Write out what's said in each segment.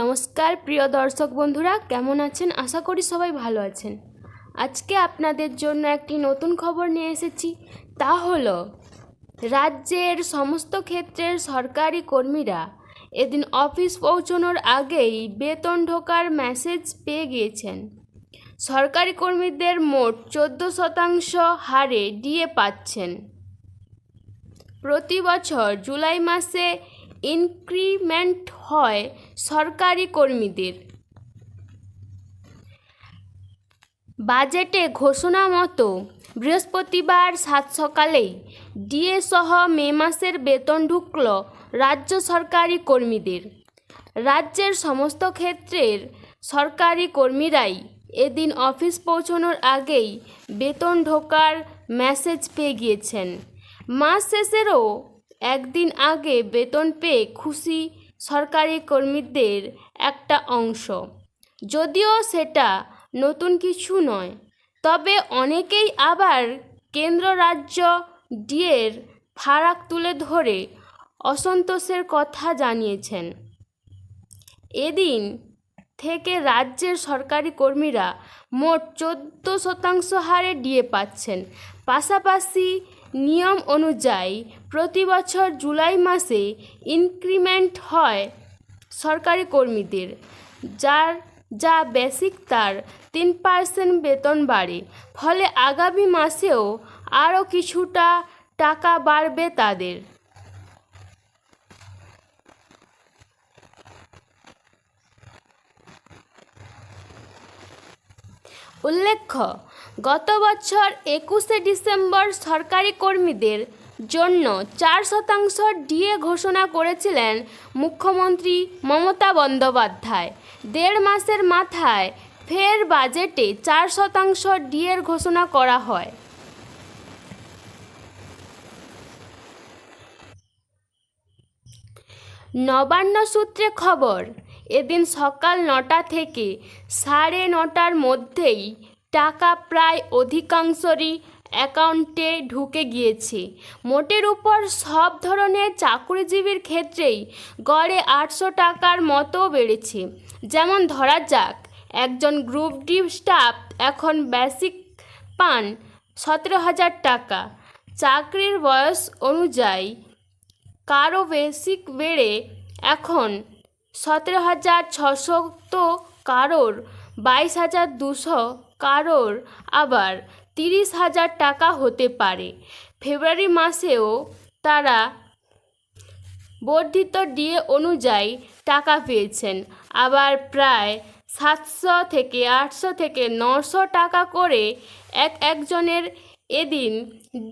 নমস্কার, প্রিয় দর্শক বন্ধুরা, কেমন আছেন? আশা করি সবাই ভালো আছেন। আজকে আপনাদের জন্য একটি নতুন খবর নিয়ে এসেছি। তা হলো, রাজ্যের সমস্ত ক্ষেত্রের সরকারি কর্মীরা এদিন অফিস পৌঁছানোর আগেই বেতন ঢোকার মেসেজ পেয়ে গিয়েছেন। সরকারি কর্মীদের মোট চোদ্দ শতাংশ হারে ডিএ পাচ্ছেন। প্রতি বছর জুলাই মাসে ইনক্রিমেন্ট হয় সরকারি কর্মীদের। বাজেটে ঘোষণা মতো বৃহস্পতিবার সাত সকালেই ডিএ সহ মে মাসের বেতন ঢুকল রাজ্য সরকারি কর্মীদের। রাজ্যের সমস্ত ক্ষেত্রের সরকারি কর্মীরাই এদিন অফিস পৌঁছানোর আগেই বেতন ঢোকার মেসেজ পেয়ে গিয়েছেন। মাস শেষেরও একদিন আগে বেতন পেয়ে খুশি সরকারি কর্মীদের একটা অংশ। যদিও সেটা নতুন কিছু নয়, তবে অনেকেই আবার কেন্দ্র রাজ্য ডিয়ের ফারাক তুলে ধরে অসন্তোষের কথা জানিয়েছেন। এদিন থেকে রাজ্যের সরকারি কর্মীরা মোট চোদ্দ শতাংশ হারে ডিএ পাচ্ছেন। পাশাপাশি নিয়ম অনুযায়ী প্রতি বছর জুলাই মাসে ইনক্রিমেন্ট হয় সরকারি কর্মীদের, যার, যা বেসিক তার তিন পার্সেন্ট বেতন বাড়ে। ফলে আগামী মাসেও আরও কিছুটা টাকা বাড়বে তাদের। উল্লেখ্য গত বছর একুশে ডিসেম্বর সরকারি কর্মীদের জন্য চার শতাংশ ডিএ ঘোষণা করেছিলেন মুখ্যমন্ত্রী মমতা বন্দ্যোপাধ্যায়। দেড় মাসের মাথায় ফের বাজেটে চার শতাংশ ডিএর ঘোষণা করা হয়। নবান্ন সূত্রে খবর, এদিন সকাল নটা থেকে সাড়ে নটার মধ্যেই টাকা প্রায় অধিকাংশরই অ্যাকাউন্টে ঢুকে গিয়েছে। মোটের উপর সব ধরনের চাকরিজীবীর ক্ষেত্রেই গড়ে আটশো টাকার মতো বেড়েছে। যেমন ধরা যাক, একজন গ্রুপ ডি স্টাফ এখন বেসিক পান সতেরো হাজার টাকা। চাকরির বয়স অনুযায়ী কারও বেসিক বেড়ে এখন সতেরো হাজার ছশো তো কারোর বাইশ হাজার দুশো কারোর আবার তিরিশ হাজার টাকা হতে পারে। ফেব্রুয়ারি মাসেও তারা বর্ধিত ডিএ অনুযায়ী টাকা পেয়েছেন। আবার প্রায় সাতশো থেকে আটশো থেকে নশো টাকা করে এক একজনের এদিন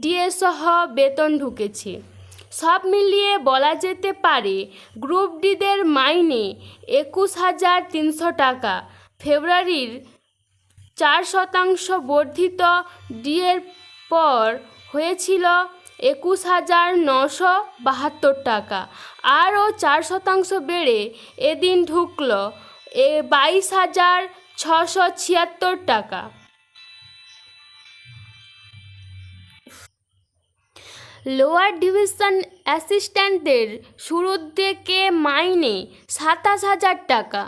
ডিএ সহ বেতন ঢুকেছে। সব মিলিয়ে বলা যেতে পারে, গ্রুপ ডিদের মাইনে একুশ হাজার তিনশো টাকা। ফেব্রুয়ারির চার শতাংশ বর্ধিত ডিএর পর হয়েছিল একুশ হাজার নশো বাহাত্তর টাকা। আরও চার শতাংশ বেড়ে এদিন ঢুকল এ বাইশ হাজার ছশো ছিয়াত্তর টাকা। লোয়ার ডিভিশন অ্যাসিস্ট্যান্টদের শুরুর দিকে মাইনে সাতাশ হাজার টাকা।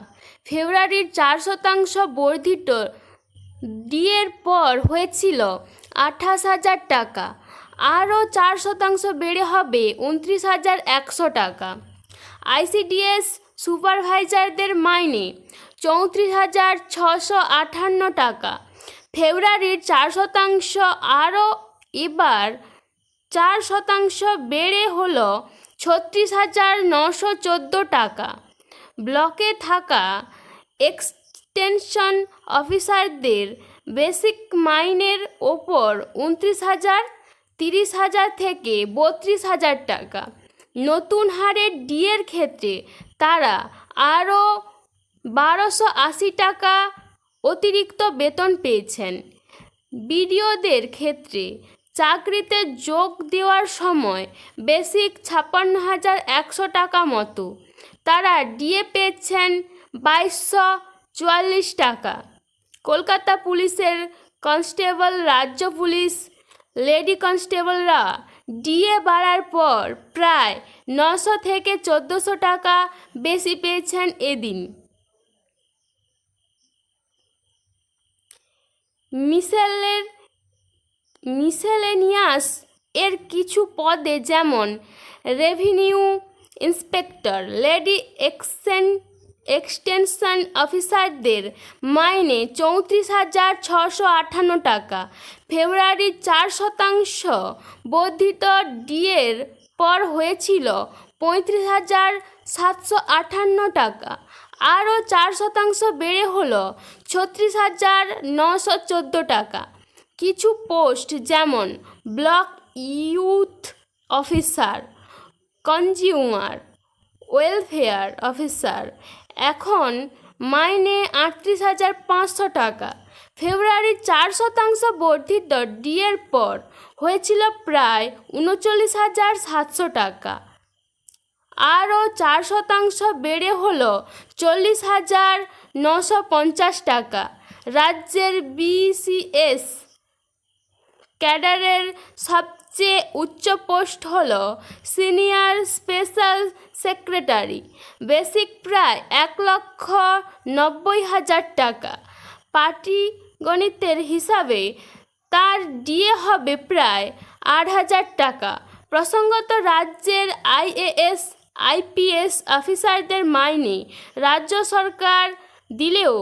ফেব্রুয়ারির চার শতাংশ বর্ধিত ডিএর পর হয়েছিল আঠাশ হাজার টাকা। আরও চার শতাংশ বেড়ে হবে উনত্রিশ হাজার একশো টাকা। আইসিডিএস সুপারভাইজারদের মাইনে চৌত্রিশ হাজার ছশো আটান্ন টাকা। ফেব্রুয়ারির চার শতাংশ আরও এবার চার শতাংশ বেড়ে হলো ছত্রিশ হাজার নশো চোদ্দ টাকা। ব্লকে থাকা এক্সটেনশন অফিসারদের বেসিক মাইনের ওপর উনত্রিশ হাজার, তিরিশ হাজার থেকে বত্রিশ হাজার টাকা। নতুন হারে ডিএর ক্ষেত্রে তারা আরও বারোশো আশি টাকা অতিরিক্ত বেতন পেয়েছেন। বিডিওদের ক্ষেত্রে চাকরিতে যোগ দেওয়ার সময় বেসিক ছাপ্পান্ন হাজার একশো টাকা মতো। তারা ডিএ পেয়েছেন বাইশশো চুয়াল্লিশ টাকা। কলকাতা পুলিশের কনস্টেবল, রাজ্য পুলিশ, লেডি কনস্টেবলরা ডিএ বাড়ার পর প্রায় নশো থেকে চোদ্দোশো টাকা বেশি পেয়েছেন এদিন। মিসেলের মিসেলেনিয়াস এর কিছু পদে যেমন revenue inspector, lady accent extension অফিসারদের মাইনে চৌত্রিশ হাজার ছশো আটান্ন টাকা। ফেব্রুয়ারির চার শতাংশ বর্ধিত ডিএর পর হয়েছিল পঁয়ত্রিশ হাজার সাতশো আটান্ন টাকা। আরও চার শতাংশ বেড়ে হলো ছত্রিশ হাজার নশো চোদ্দ টাকা। কিছু পোস্ট যেমন block youth officer, consumer, welfare officer এখন মাইনে আটত্রিশ হাজার পাঁচশো টাকা। ফেব্রুয়ারির চার শতাংশ বর্ধিত ডিএর পর হয়েছিল প্রায় উনচল্লিশ হাজার সাতশো টাকা। আরও চার শতাংশ বেড়ে হল চল্লিশ হাজার নশো পঞ্চাশ টাকা। রাজ্যের বিসিএস ক্যাডারের সবচেয়ে উচ্চ পোস্ট হল সিনিয়র স্পেশাল সেক্রেটারি। বেসিক প্রায় এক লক্ষ নব্বই হাজার টাকা। পার্টি গণিতের হিসাবে তার ডিএ হবে প্রায় আট হাজার টাকা। প্রসঙ্গত রাজ্যের আইএএস, আইপিএস অফিসারদের মাইনে রাজ্য সরকার দিলেও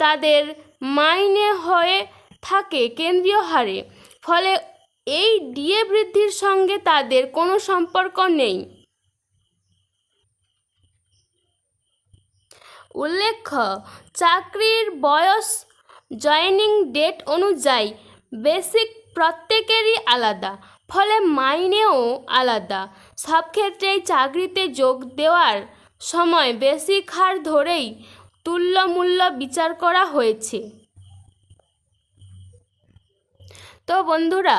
তাদের মাইনে হয়ে থাকে কেন্দ্রীয় হারে। ফলে এই ডিএ বৃদ্ধির সঙ্গে তাদের কোনো সম্পর্ক নেই। উল্লেখ্য, চাকরির বয়স জয়েনিং ডেট অনুযায়ী বেসিক প্রত্যেকেরই আলাদা, ফলে মাইনেও আলাদা। সব ক্ষেত্রেই চাকরিতে যোগ দেওয়ার সময় বেসিক হার ধরেই তুল্যমূল্য বিচার করা হয়েছে। তো বন্ধুরা